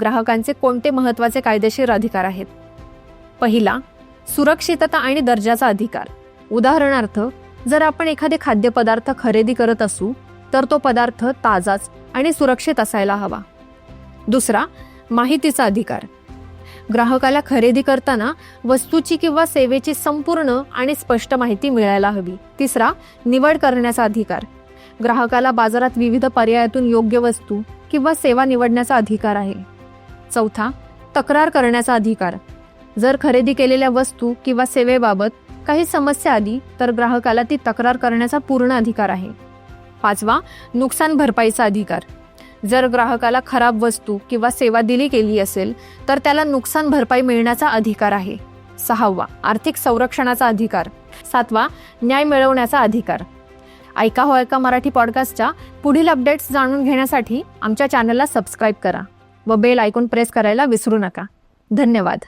ग्राहकांचे कोणते महत्त्वाचे कायदेशीर अधिकार आहेत? पहिला सुरक्षितता आणि दर्जाचा अधिकार. उदाहरणार्थ जर आपण एखादे खाद्यपदार्थ खरेदी करत असू तर तो पदार्थ ताजाच आणि सुरक्षित असायला हवा. दुसरा माहितीचा अधिकार. ग्राहकाला खरेदी करताना वस्तूची किंवा सेवेची संपूर्ण आणि स्पष्ट माहिती मिळायला हवी. तिसरा निवड करण्याचा अधिकार. ग्राहकाला बाजारात विविध पर्यायातून योग्य वस्तू किंवा सेवा निवडण्याचा अधिकार आहे. चौथा तक्रार करण्याचा अधिकार. जर खरेदी केलेल्या वस्तू किंवा सेवेबाबत काही समस्या आली तर ग्राहकाला ती तक्रार करण्याचा पूर्ण अधिकार आहे. पाचवा नुकसान भरपाईचा अधिकार. जर ग्राहकाला खराब वस्तू किंवा सेवा दिली गेली असेल तर त्याला नुकसान भरपाई मिळण्याचा अधिकार आहे. सहावा आर्थिक संरक्षणाचा अधिकार. सातवा न्याय मिळवण्याचा अधिकार. ऐका हो ऐका मराठी पॉडकास्टच्या पुढील अपडेट्स जाणून घेण्यासाठी आमच्या चॅनलला सबस्क्राईब करा. व बेल ऐकून प्रेस करायला विसरू नका. धन्यवाद.